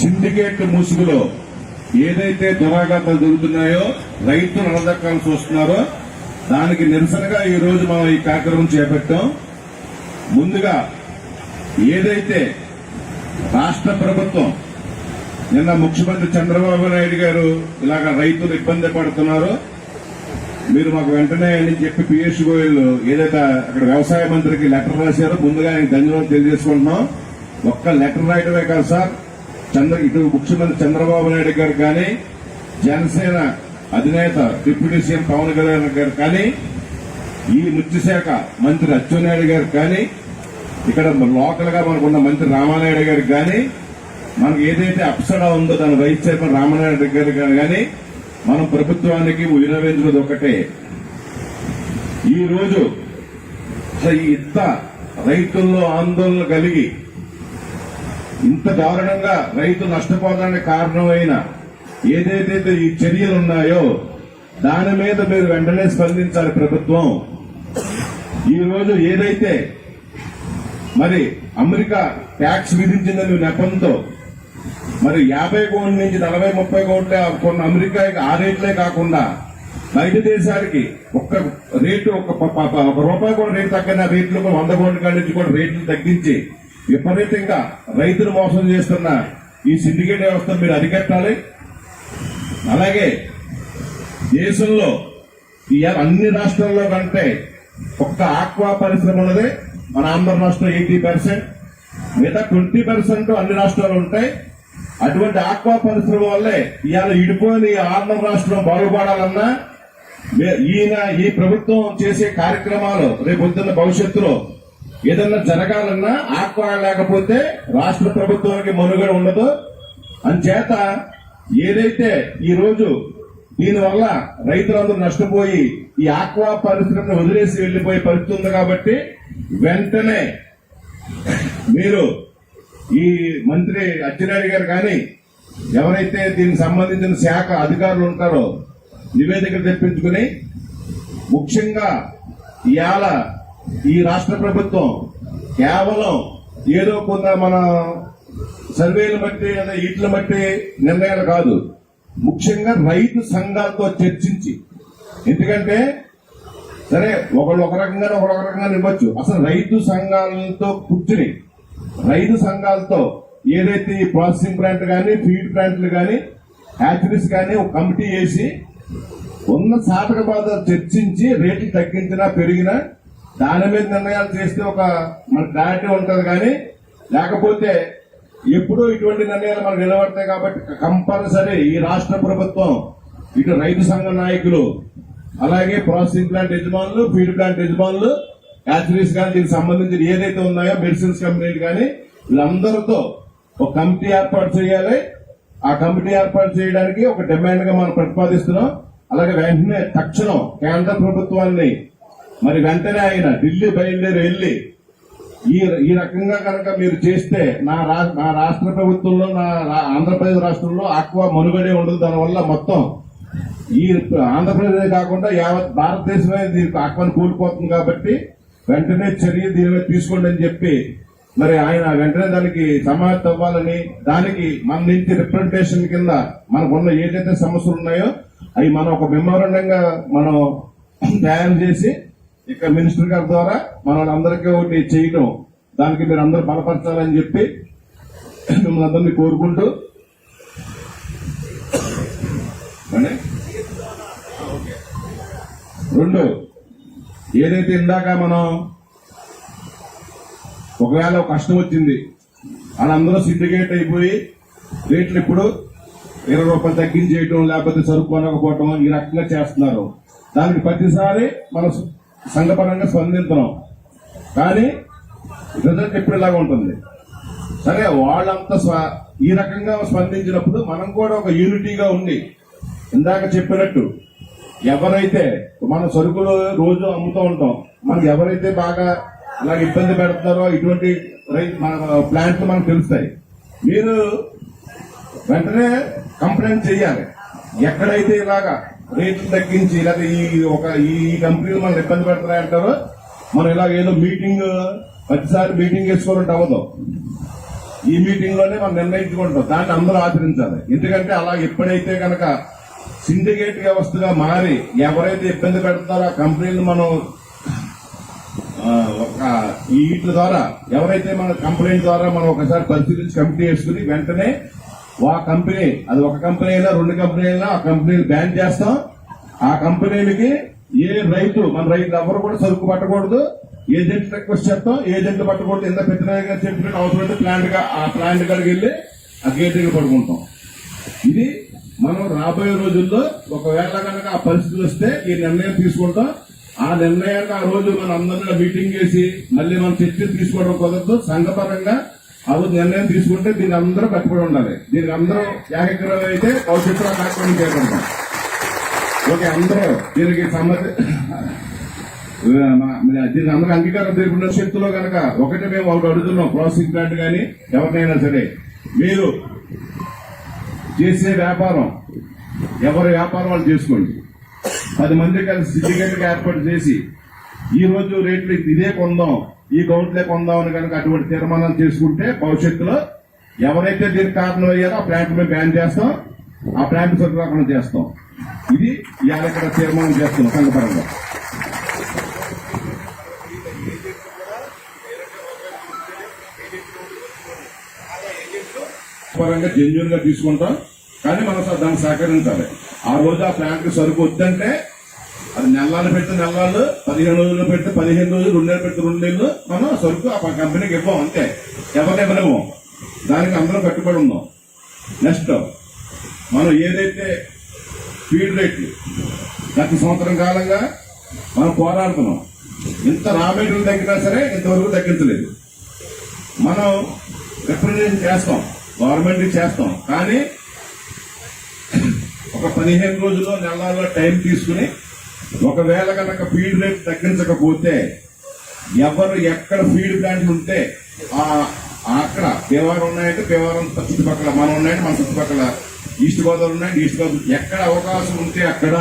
Syndicate ముసుగులో ఏదైతే దురాఘాతాలు జరుగుతున్నాయో రైతులు అడదక్కాల్సి వస్తున్నారో దానికి నిరసనగా ఈ రోజు మనం ఈ కార్యక్రమం చేపట్టాం. ముందుగా ఏదైతే రాష్ట్ర ప్రభుత్వం నిన్న ముఖ్యమంత్రి చంద్రబాబు నాయుడు గారు ఇలాగ రైతులు ఇబ్బంది పడుతున్నారో మీరు మాకు వెంటనే అని చెప్పి పీయూష్ గోయల్ ఏదైతే అక్కడ వ్యవసాయ మంత్రికి లెటర్ రాశారో ముందుగా ఆయన ధన్యవాదాలు తెలియజేసుకుంటున్నాం. ఒక్క లెటర్ రాయడమే కాదు సార్ చంద్ర ఇటు ముఖ్యమంత్రి చంద్రబాబు నాయుడు గారు కానీ జనసేన అధినేత డిప్యూటీ సీఎం పవన్ కళ్యాణ్ గారు కానీ ఈ మత్స్యశాఖ మంత్రి అచ్చెన్నాయుడు గారు కానీ ఇక్కడ లోకల్గా మనకున్న మంత్రి రామానాయుడు గారు కానీ మనకు ఏదైతే అప్సడా ఉందో దాని వైస్ చైర్మన్ రామానాయుడు గారు కానీ మనం ప్రభుత్వానికి వినవేంద్రుడు ఒకటే. ఈ రోజు అసలు ఇంత రైతుల్లో ఆందోళన కలిగి ఇంత దారుణంగా రైతు నష్టపోవడానికి కారణమైన ఏదైతే ఈ చర్యలు ఉన్నాయో దాని మీద మీరు వెంటనే స్పందించాలి ప్రభుత్వం. ఈ రోజు ఏదైతే మరి అమెరికా ట్యాక్స్ విధించిందని నెపంతో మరి యాభై కోట్ల నుంచి నలభై ముప్పై కోట్లే కొన్న అమెరికా ఆ రేట్లే కాకుండా బయట దేశానికి ఒక్క రేటు ఒక ఒక రూపాయి కూడా రేటు తగ్గిన రేట్లు వంద కోట్ల కాడి నుంచి కూడా రేట్లు తగ్గించి విపరీతంగా రైతులు మోసం చేస్తున్న ఈ సిండికేట్ వ్యవస్థ మీరు అరికట్టాలి. అలాగే దేశంలో ఇవాళ అన్ని రాష్ట్రాల్లో కంటే ఒక్క ఆక్వా పరిశ్రమ ఉన్నది. మన ఆంధ్ర రాష్ట్రం ఎయిటీ పర్సెంట్. మిగతా ట్వంటీ పర్సెంట్ అన్ని రాష్ట్రాలు ఉంటాయి. అటువంటి ఆక్వా పరిశ్రమ వల్లే ఇవాళ ఇడిపోయిన ఆంధ్ర రాష్ట్రం బాగుపడాలన్నా ఈయన ఈ ప్రభుత్వం చేసే కార్యక్రమాలు రేపు పొద్దున్న భవిష్యత్తులో ఏదన్నా జరగాలన్నా ఆక్వా లేకపోతే రాష్ట్ర ప్రభుత్వానికి మనుగడ ఉండదు. అంచేత ఏదైతే ఈ రోజు దీనివల్ల రైతులందరూ నష్టపోయి ఈ ఆక్వా పరిశ్రమను వదిలేసి వెళ్ళిపోయే పరిస్థితి ఉంది కాబట్టి వెంటనే మీరు ఈ మంత్రి అచ్చెన్నాయుడు గారు కానీ ఎవరైతే దీనికి సంబంధించిన శాఖ అధికారులు ఉంటారో నివేదిక తెప్పించుకుని ముఖ్యంగా ఇవాళ ఈ రాష్ట్ర ప్రభుత్వం కేవలం ఏదో కొంత మన సర్వేలు బట్టి లేదా వీటిని బట్టి నిర్ణయాలు కాదు. ముఖ్యంగా రైతు సంఘాలతో చర్చించి. ఎందుకంటే సరే ఒకళ్ళు ఒక రకంగా ఒకరొక ఒక రకంగా ఇవ్వచ్చు. అసలు రైతు సంఘాలతో కూర్చుని రైతు సంఘాలతో ఏదైతే ఈ ప్రాసెసింగ్ ప్లాంట్ కానీ ఫీడ్ ప్లాంట్లు కానీ హ్యాచరీస్ కానీ ఒక కమిటీ వేసి ఉన్న సాధక బాధ చర్చించి రేట్లు తగ్గించినా పెరిగినా దాని మీద నిర్ణయాలు చేస్తే ఒక మన క్లారిటీ ఉంటుంది కానీ లేకపోతే ఎప్పుడూ ఇటువంటి నిర్ణయాలు మనకు నిలబడతాయి కాబట్టి కంపల్సరీ ఈ రాష్ట్ర ప్రభుత్వం ఇటు రైతు సంఘ నాయకులు అలాగే ప్రాసెసింగ్ ప్లాంట్ యజమానులు ఫీడ్ ప్లాంట్ యజమానులు యాచరీస్ కానీ దీనికి సంబంధించిన ఏదైతే ఉన్నాయో మెడిసిన్స్ కంపెనీలు కానీ వీళ్ళందరితో ఒక కమిటీ ఏర్పాటు చేయాలి. ఆ కమిటీ ఏర్పాటు చేయడానికి ఒక డిమాండ్గా మనం ప్రతిపాదిస్తున్నాం. అలాగే వెంటనే తక్షణం కేంద్ర ప్రభుత్వాన్ని మరి వెంటనే ఆయన ఢిల్లీ బయలుదేరి వెళ్ళి ఈ ఈ రకంగా కనుక మీరు చేస్తే నా రా- నా రాష్ట్ర ప్రభుత్వంలో నా ఆంధ్రప్రదేశ్ రాష్ట్రంలో ఆక్వా మనుగడే ఉండదు. దానివల్ల మొత్తం ఈ ఆంధ్రప్రదేశ్ కాకుండా యావత్ భారతదేశమే దీనికి ఆక్వాని కూలిపోతుంది కాబట్టి వెంటనే చర్య దీని తీసుకోండి అని చెప్పి మరి ఆయన వెంటనే దానికి సమాయత్తం అవ్వాలని దానికి మన నుంచి రిప్రజెంటేషన్ కింద మనకున్న ఏదైతే సమస్యలు ఉన్నాయో అవి మనం ఒక మెమోరండంగా మనం తయారు చేసి ఇక్కడ మినిస్టర్ గారి ద్వారా మన అందరికీ ఒకటి చేయటం. దానికి మీరు అందరూ బలపరచాలని చెప్పి మిమ్మల్ని అందరినీ కోరుకుంటూ. రెండు. ఏదైతే ఇందాక మనం ఒకవేళ ఒక కష్టం వచ్చింది వాళ్ళందరూ సిండికేట్ అయిపోయి రేట్లు ఇప్పుడు ఇరవై రూపాయలు తగ్గించేయటం లేకపోతే సరుకు కొనకపోవటం ఈ రకంగా చేస్తున్నారు. దానికి ప్రతిసారి మన సంఘపరంగా స్పందించడం కానీ రిజల్ట్ ఎప్పుడేలాగా ఇలాగ ఉంటుంది. సరే వాళ్ళంతా ఈ రకంగా స్పందించినప్పుడు మనం కూడా ఒక యూనిటీగా ఉండి ఇందాక చెప్పినట్టు ఎవరైతే మన సరుకులు రోజు అమ్ముతూ ఉంటాం మనకి ఎవరైతే బాగా అలా ఇబ్బంది పెడుతున్నారో ఇటువంటి రై- మన ప్లాంట్లు మనకు తెలుస్తాయి. మీరు వెంటనే కంప్లైంట్ చేయాలి ఎక్కడైతే ఇలాగా రేట్లు తగ్గించి లేదా ఈ ఒక ఈ కంపెనీలు మనల్ని ఇబ్బంది పెడతాయి అంటారు. మనం ఇలా ఏదో మీటింగ్ ప్రతిసారి మీటింగ్ వేసుకోవాలంటే అవ్వదు. ఈ మీటింగ్లోనే మనం నిర్ణయించుకుంటాం. దాన్ని అందరూ ఆచరించాలి. ఎందుకంటే అలా ఎప్పుడైతే కనుక సిండికేట్ వ్యవస్థగా మారి ఎవరైతే ఇబ్బంది పెడతారో ఆ కంపెనీలు మనం ఒక ఈ వీటి ద్వారా ఎవరైతే మన కంప్లైంట్ ద్వారా మనం ఒకసారి పరిశీలించి కమిటీ వేసుకుని వెంటనే ఆ కంపెనీ అది ఒక కంపెనీ అయినా రెండు కంపెనీ అయినా ఆ కంపెనీని బ్యాన్ చేస్తాం. ఆ కంపెనీలకి ఏ రైతు మన రైతు ఎవరు కూడా సరుకు పట్టకూడదు. ఏజెంట్ రిక్వెస్ట్ చేస్తాం. ఏజెంట్ పట్టకూడదు ఎంత పెట్టిన గారు చెప్పినట్టు అవసరం ప్లాంట్గా ఆ ప్లాంట్ కాడికి వెళ్ళి ఆ గేట్ దగ్గర పడుకుంటాం. ఇది మనం రాబోయే రోజుల్లో ఒకవేళ కనుక ఆ పరిస్థితులు వస్తే ఈ నిర్ణయం తీసుకుంటాం. ఆ నిర్ణయాన్ని ఆ రోజు మనం అందరిలో మీటింగ్ చేసి మళ్ళీ మనం చర్చ తీసుకోవడం కుదరదు. సంఘపరంగా ఆ రోజు నిర్ణయం తీసుకుంటే దీని అందరూ కట్టుబడి ఉండాలి. దీనికి అందరూ ఏకగ్రహం అయితే భవిష్యత్తులో కట్టుబడి చేయకుండా ఓకే అందరూ దీనికి సంబంధి దీనికి అందరూ అంగీకారం తీసుకున్న శక్తిలో కనుక ఒకటి మేము ఒకటి అడుగుతున్నాం. ప్రాసెసింగ్ ప్లాంట్ కానీ ఎవరినైనా సరే. మీరు చేసే వ్యాపారం ఎవరి వ్యాపారం వాళ్ళు చేసుకోండి. పది మంది కలిసి సిండికేట్ ఏర్పాటు చేసి ఈ రోజు రేట్లు ఇదే కొందాం. ఈ కౌంట్లే కొందామని కనుక అటువంటి తీర్మానాలు చేసుకుంటే భవిష్యత్తులో ఎవరైతే దీనికి కారణం అయ్యారో ఆ ప్లాంట్ మేము బ్యాన్ చేస్తాం ఆ ప్లాంట్ సరికాకుండా చేస్తాం. ఇది ఇవాళ ఇక్కడ తీర్మానం చేస్తున్నాం సంఘపరంగా పరంగా. జెన్యున్గా తీసుకుంటాం కానీ మనం దాన్ని సహకరించాలి. ఆ రోజు ఆ ప్లాంట్ సరుకు వద్దంటే అది నెలలు పెడితే నెలలు పదిహేను రోజులు పెడితే పదిహేను రోజులు రెండు నెలలు పెడితే రెండు నెలలు మనం సరుకు ఆ కంపెనీకి ఇవ్వం అంతే. ఎవరిని ఇవ్వలేము. దానికి అందరం కట్టుబడి ఉందాం. నెక్స్ట్ మనం ఏదైతే ఫీడ్ రేట్లు గత సంవత్సరం కాలంగా మనం పోరాడుతున్నాం. ఇంత రా మెటీరియల్ తగ్గినా సరే ఇంతవరకు తగ్గించలేదు. మనం రిప్రజెంట్ చేస్తాం గవర్నమెంట్ చేస్తాం. కానీ ఒక పదిహేను రోజుల్లో నెలలో టైం తీసుకుని ఒకవేళ కనుక ఫీడ్ రేట్ తగ్గించకపోతే ఎవరు ఎక్కడ ఫీడ్ ప్లాంట్లు ఉంటే ఆ అక్కడ దేవారం ఉన్నాయంటే దేవారం చుట్టుపక్కల మనం ఉన్నాయంటే మన చుట్టుపక్కల ఈస్ట్ గోదావరి ఉన్నాయంటే ఈస్ట్ గోదావరి ఎక్కడ అవకాశం ఉంటే అక్కడ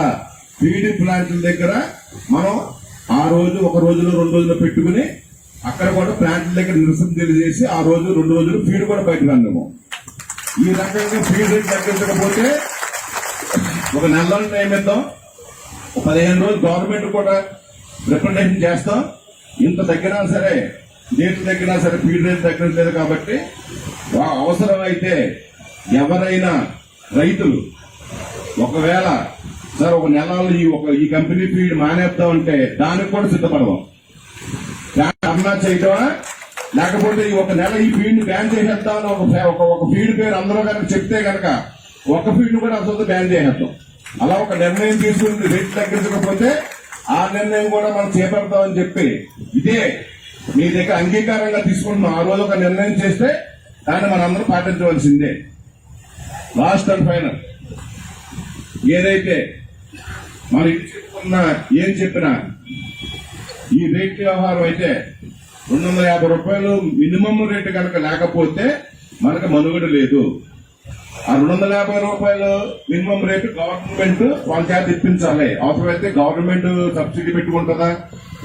ఫీడ్ ప్లాంట్ల దగ్గర మనం ఆ రోజు ఒక రోజులో రెండు రోజులు పెట్టుకుని అక్కడ కూడా ప్లాంట్ల దగ్గర నిరసన తెలియజేసి ఆ రోజు రెండు రోజులు ఫీడ్ కూడా బయటకు అందాము. ఈ రకంగా ఫీడ్ రేట్ తగ్గించకపోతే ఒక నెలలో టైం ఇద్దాం పదిహేను రోజులు గవర్నమెంట్ కూడా రిప్రజెంటేషన్ చేస్తాం. ఇంత తగ్గినా సరే రేట్లు తగ్గినా సరే ఫీడ్ రేట్ తగ్గట్లేదు కాబట్టి అవసరమైతే ఎవరైనా రైతులు ఒకవేళ సార్ ఒక నెలలో ఈ ఒక ఈ కంపెనీ ఫీడ్ మానేద్దామంటే దానికి కూడా సిద్ధపడదాం. ధర్నా చేయటమా? లేకపోతే ఈ ఒక నెల ఈ ఫీడ్ని బ్యాన్ చేసేద్దామని ఒక ఒక ఒక ఫీడ్ పేరు అందరూ కనుక చెప్తే కనుక ఒక ఫీడ్ కూడా అసలు బ్యాన్ చేసేద్దాం. అలా ఒక నిర్ణయం తీసుకుని రేట్ తగ్గించకపోతే ఆ నిర్ణయం కూడా మనం చేపడతామని చెప్పి ఇదే మీ దగ్గర అంగీకారంగా తీసుకుంటున్నాం ఆ రోజు ఒక నిర్ణయం చేస్తే దాన్ని మనందరం పాటించవలసిందే. లాస్ట్ అండ్ ఫైనల్ ఏదైతే మనం చెప్పుకున్న ఏం చెప్పినా ఈ రేట్ వ్యవహారం అయితే రెండు వందల యాభై రూపాయలు మినిమం రేటు కనుక లేకపోతే మనకు మనుగడ లేదు. ఆ రెండు వందల యాభై రూపాయలు మినిమం రేటు గవర్నమెంట్ వాళ్ళ చేత ఇప్పించాలి. అవసరమైతే గవర్నమెంట్ సబ్సిడీ పెట్టుకుంటుందా?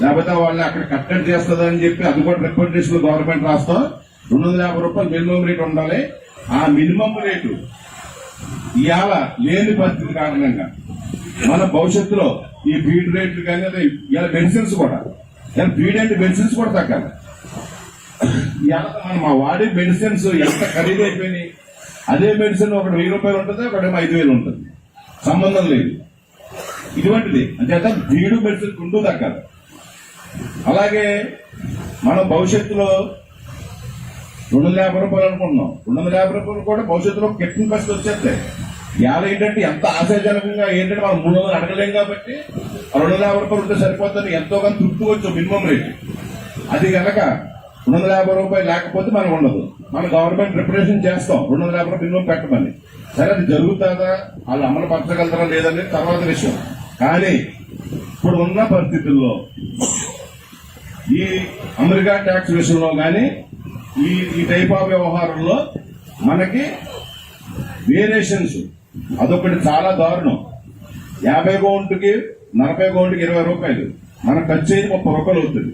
లేకపోతే వాళ్ళని అక్కడ కట్టడి చేస్తుందా అని చెప్పి అది కూడా రికమెండేషన్ గవర్నమెంట్ రాస్తాం. రెండు వందల యాభై రూపాయలు మినిమం రేట్ ఉండాలి. ఆ మినిమం రేటు ఇవాళ లేని పరిస్థితి కారణంగా మన భవిష్యత్తులో ఈ బీడ్ రేట్లు కానీ అదే ఇలా మెడిసిన్స్ కూడా ఇలా బీడ్ అండ్ మెడిసిన్స్ కూడా తగ్గాలి. ఇలా మనం మా వాడే మెడిసిన్స్ ఎంత ఖరీదైపోయినాయి అదే మెడిసిన్ ఒకటి వెయ్యి రూపాయలు ఉంటుంది ఒకటి ఐదు వేలు ఉంటుంది. సంబంధం లేదు. ఇటువంటిది. అంటే వీడు మెడిసిన్ ఉంటూ తగ్గాలి అలాగే మన భవిష్యత్తులో రెండు వందల యాభై రూపాయలు అనుకుంటున్నాం. రెండు వందల యాభై రూపాయలు కూడా భవిష్యత్తులో కెట్టిన పరిస్థితి వచ్చేస్తాయి ఇవాళ ఏంటంటే ఎంత ఆశాజనకంగా ఏంటంటే మనం మూడు వందలు అడగలేం కాబట్టి ఆ రెండు వందల యాభై రూపాయలు ఉంటే సరిపోతుంది ఎంతో కానీ తృప్తి వచ్చు మినిమం రేటు. అది కనుక రెండు వందల యాభై రూపాయలు లేకపోతే మనకు ఉండదు. మన గవర్నమెంట్ రిప్రజెంట్ చేస్తాం. రెండు వందల యాభై రూపాయలు పెట్టమని. సరే అది జరుగుతుందా? వాళ్ళు అమలు పరచగలుగుతారా లేదనేది తర్వాత విషయం. కానీ ఇప్పుడు ఉన్న పరిస్థితుల్లో ఈ అమెరికా ట్యాక్స్ విషయంలో కానీ ఈ ఈ టైప్ ఆఫ్ వ్యవహారంలో మనకి వేరియేషన్స్ అదొకటి చాలా దారుణం. యాభై గోంటుకి నలభై గోంటుకి ఇరవై రూపాయలు. మనకు ఖర్చు అయ్యి ముప్పై రూపాయలు అవుతుంది.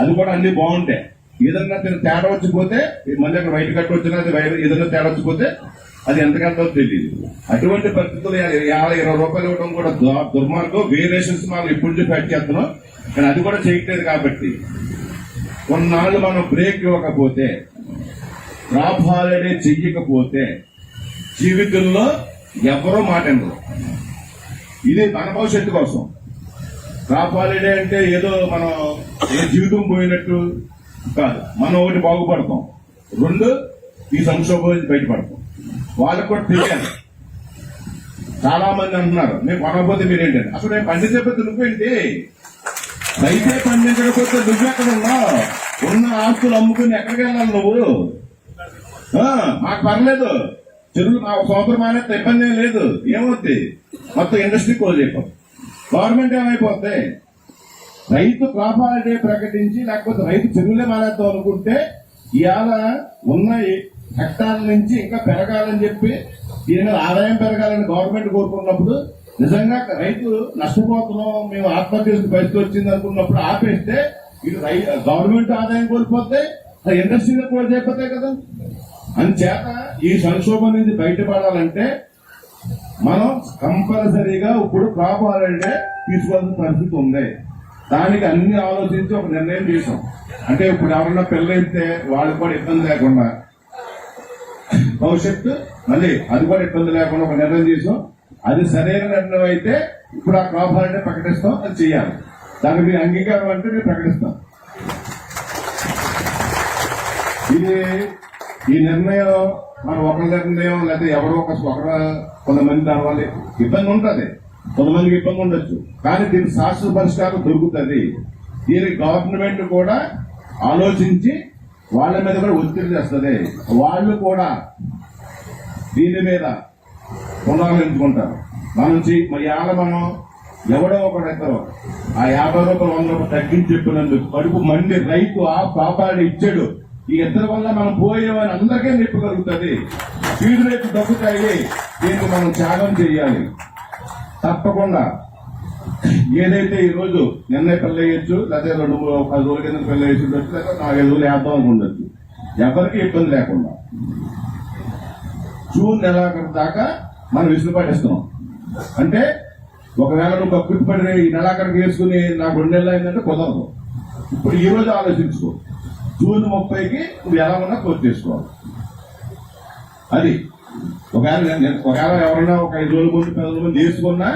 అది కూడా అన్ని బాగుంటాయి. ఏదన్నా తిన తేడా వచ్చిపోతే మళ్ళీ అక్కడ బయట కట్టి వచ్చినా ఏదన్నా తేడా వచ్చిపోతే అది ఎంతకంతో తెలియదు అటువంటి పరిస్థితులు యాభై ఇరవై రూపాయలు ఇవ్వడం కూడా దు- దుర్మార్గం. వేరియేషన్స్ మనం ఇప్పుడు నుంచి ఫ్యాక్ట్ చేస్తున్నాం. కానీ అది కూడా చేయట్లేదు కాబట్టి. కొన్నాళ్ళు మనం బ్రేక్ ఇవ్వకపోతే క్రాప్ హాలిడే చెయ్యకపోతే జీవితంలో ఎవరో మాట ఇది మన భవిష్యత్తు కోసం. క్రాప్ హాలిడే అంటే ఏదో మనం ఏ జీవితం పోయినట్టు కాదు మనం ఒకటి బాగుపడతాం. రెండు ఈ సంక్షోభం నుంచి బయటపడతాం. వాళ్ళకు కూడా తెలియాలి. చాలా మంది అంటున్నారు మేము కొనకపోతే మీరేంటండి? అసలు నేను పెద్ద నువ్వేంటి? రైతే పండించకపోతే నువ్వెక్కడ ఉన్నావు? ఉన్న ఆస్తులు అమ్ముకుని ఎక్కడికి వెళ్ళాలి నువ్వు? ఆ, మాకు పర్లేదు. చెరువులు మా సోదరు మానేస్తే ఇబ్బంది ఏం లేదు. ఏమవుద్ది? మొత్తం ఇండస్ట్రీ క్లోజ్ అయిపోతుంది గవర్నమెంట్ ఏమైపోద్ది? రైతు క్రాప్ హాలిడే ప్రకటించి లేకపోతే రైతు చెరువులే మారేద్దాం అనుకుంటే ఇవాళ ఉన్న హెక్టార్ల నుంచి ఇంకా పెరగాలని చెప్పి దీని మీద ఆదాయం పెరగాలని గవర్నమెంట్ కోరుకున్నప్పుడు నిజంగా రైతు నష్టపోతున్నాం మేము ఆత్మహత్య పరిస్థితి వచ్చింది అనుకున్నప్పుడు ఆపేస్తే ఇది రై గవర్నమెంట్ ఆదాయం కోల్పోతే ఇండస్ట్రీలో కూడా చేయకపోతే కదా. అందుచేత ఈ సంక్షోభం నుంచి బయటపడాలంటే మనం కంపల్సరీగా ఇప్పుడు క్రాప్ హాలిడే తీసుకోవాల్సిన పరిస్థితి ఉంది. దానికి అన్ని ఆలోచించి ఒక నిర్ణయం చేసాం అంటే ఇప్పుడు ఎవరన్నా పెళ్ళైతే వాళ్ళు కూడా ఇబ్బంది లేకుండా భవిష్యత్తు మళ్ళీ అది కూడా ఇబ్బంది లేకుండా ఒక నిర్ణయం చేసాం అది సరైన నిర్ణయం అయితే ఇప్పుడు ఆ కాపాలంటే ప్రకటిస్తాం అది చేయాలి. దానికి మీరు అంగీకారం అంటే మేము ప్రకటిస్తాం. ఇది ఈ నిర్ణయం మన ఒకరి నిర్ణయం లేదా ఎవరో ఒక ఒకరు కొంతమంది దానివల్ల ఇబ్బంది ఉంటుంది. కొంతమందికి ఇబ్బంది ఉండొచ్చు. కానీ దీనికి శాశ్వత పరిష్కారం దొరుకుతుంది. దీని గవర్నమెంట్ కూడా ఆలోచించి వాళ్ళ మీద కూడా ఒత్తిడి చేస్తుంది. వాళ్ళు కూడా దీని మీద పునరాలించుకుంటారు మనం చే- మరి ఇవాళ మనం ఎవడో ఒకడు ఆ యాభై రూపాయలు వంద రూపాయలు తగ్గించి చెప్పినందుకు కడుపు మండి రైతు ఆ పాపాడు ఇచ్చాడు. ఈ ఇద్దరి వల్ల మనం పోయేవని అందరికీ నిప్పగలుగుతుంది కలుగుతుంది. ఫీజు రేట్లు తగ్గుతాయి. దీనికి మనం త్యాగం చేయాలి. తప్పకుండా. ఏదైతే ఈరోజు నిన్నే నిన్న పెళ్ళి అయ్యొచ్చు లేదా రెండు పది రోజుల కింద పెళ్ళి వేసి ఉండొచ్చు లేదా నాలుగైదు రోజులు వేద్దాం అనుకుండొచ్చు ఎవరికి ఇబ్బంది లేకుండా. జూన్ నెలాఖరు దాకా మనం విసులుపాటిస్తున్నాం అంటే ఒకవేళ నువ్వు కక్కుర్తి ఈ నెలాఖరికి వేసుకుని నాకు రెండు నెలలు అయిందంటే కుదరదు. ఇప్పుడు ఈ రోజు ఆలోచించుకో. జూన్ ముప్పైకి నువ్వు ఎలా ఉన్నా పూర్తి చేసుకోవాలి. అది. ఒకవేళ నేను- ఒకవేళ ఎవరైనా ఒక ఐదు రోజుల ముందు పది రోజుల ముందు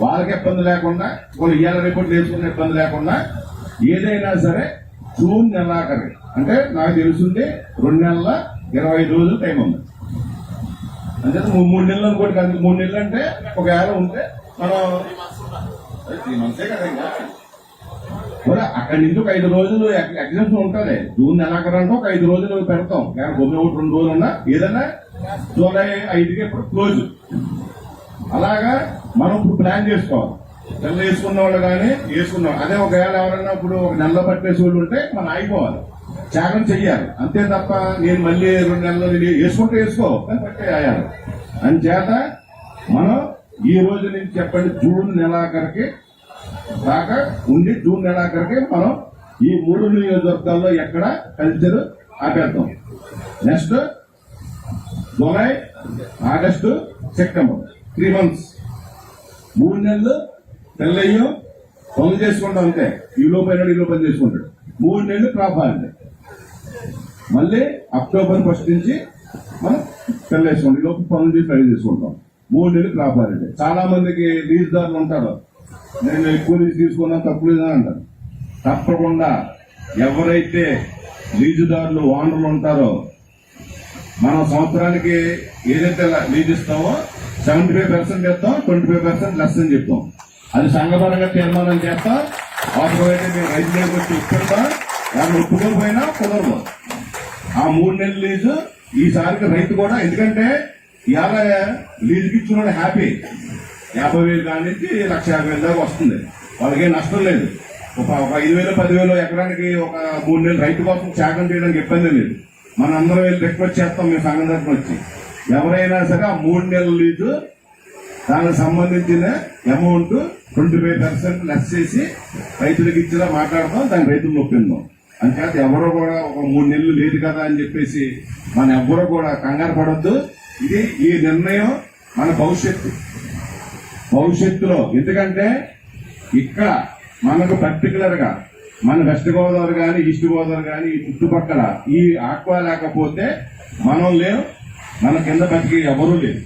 వాళ్ళకి ఇబ్బంది లేకుండా వాళ్ళు ఇయ్యాల రిపోర్ట్ నేర్చుకున్న ఇబ్బంది లేకుండా ఏదైనా సరే జూన్ నెలాఖరి అంటే నాకు తెలుసుంది రెండు నెలల ఇరవై ఐదు రోజులు టైం ఉంది. అంటే మూడు నెలలు అనుకోండి కాదు మూడు నెలలు అంటే ఒకవేళ ఉంటే మనం త్రీ మంత్సే కదా ఇంకా. అక్కడి నుంచి ఒక ఐదు రోజులు ఎగ్జామ్స్ ఉంటుంది. జూన్ నెలాఖరు అంటే ఒక ఐదు రోజులు పెడతాం. కానీ గొప్ప ఒకటి రెండు రోజులు ఉన్నా ఏదన్నా జూలై ఐదుకి ఇప్పుడు క్లోజ్. అలాగా మనం ఇప్పుడు ప్లాన్ చేసుకోవాలి. పిల్లలు వేసుకున్న వాళ్ళు కానీ వేసుకున్న అదే ఒకవేళ ఎవరైనా ఇప్పుడు ఒక నెలలో పట్టేసి వాళ్ళు ఉంటే మనం ఆగిపోవాలి. త్యాగం చెయ్యాలి. అంతే తప్ప నేను మళ్ళీ రెండు నెలలు వేసుకుంటే వేసుకో కానీ పట్టే ఆయాలి చేత మనం ఈ రోజు నుంచి చెప్పండి జూన్ నెలాఖరికి దాకా ఉండి జూన్ నెలాఖరికి మనం ఈ మూడు నియోజకవర్గాల్లో ఎక్కడ కల్చర్ ఆపేద్దాం. Next July August September. Three months మూడు నెలలు తెల్లయ్యం పనులు చేసుకుంటాం అంతే ఈ లోపల ఈ పని చేసుకుంటాడు. మూడు నెలలు క్రాప్ హాలిడే మళ్ళీ అక్టోబర్ ఫస్ట్ నుంచి మనం తెల్లేసుకోండి ఈ లోపు పనులు చేసి రెడీ చేసుకుంటాం. మూడు నెలలు క్రాప్ హాలిడే చాలా మందికి లీజుదారులు ఉంటారు. నేను ఎక్కువ లీజు తీసుకున్నా తక్కువ లీజు అని అంటారు. తప్పకుండా ఎవరైతే లీజుదారులు ఓనర్లు ఉంటారో మనం సంవత్సరానికి ఏదైతే లీజ్ ఇస్తామో సెవెంటీ ఫైవ్ పర్సెంట్ ఇస్తాం ట్వంటీ ఫైవ్ పర్సెంట్ లెస్ అని చెప్తాం. అది సంఘపరంగా తీర్మానం చేస్తాం అవసరమైతే మేము రైతు దగ్గరికి వచ్చి ఇస్తుంటాం దాన్ని ఒప్పుకోకపోయినా కుదరదు. ఆ మూడు నెలల లీజు ఈసారికి రైతు కూడా ఎందుకంటే ఇవాళ లీజుకి ఇచ్చిన హ్యాపీ. యాభై వేలు కాడి నుంచి లక్ష యాభై దాకా వస్తుంది. వాళ్ళకి నష్టం లేదు. ఒక ఒక ఐదు వేలు పదివేలు ఎకరానికి ఒక మూడు నెలలు రైతు కోసం త్యాగం చేయడానికి ఇబ్బంది లేదు. మనందరం వెళ్ళి రిక్వెస్ట్ చేస్తాం మీ సంఘం తరఫున వచ్చి. ఎవరైనా సరే ఆ మూడు నెలల లీజు దానికి సంబంధించిన amount twenty five percent less చేసి రైతులకు ఇచ్చేలా మాట్లాడతాం దానికి రైతులు నొప్పిందాం. అంతేకాక ఎవరో కూడా ఒక మూడు నెలలు లేదు కదా అని చెప్పేసి మన ఎవ్వరూ కూడా కంగారు పడద్దు. ఇది ఈ నిర్ణయం మన భవిష్యత్తు. భవిష్యత్తులో. ఎందుకంటే ఇక్కడ మనకు పర్టికులర్గా మన వెస్ట్ గోదావరి కానీ ఈస్ట్ గోదావరి కానీ ఈ చుట్టుపక్కల ఈ ఆక్వా లేకపోతే మనం లేవు మన కింద బతికి ఎవరూ లేరు.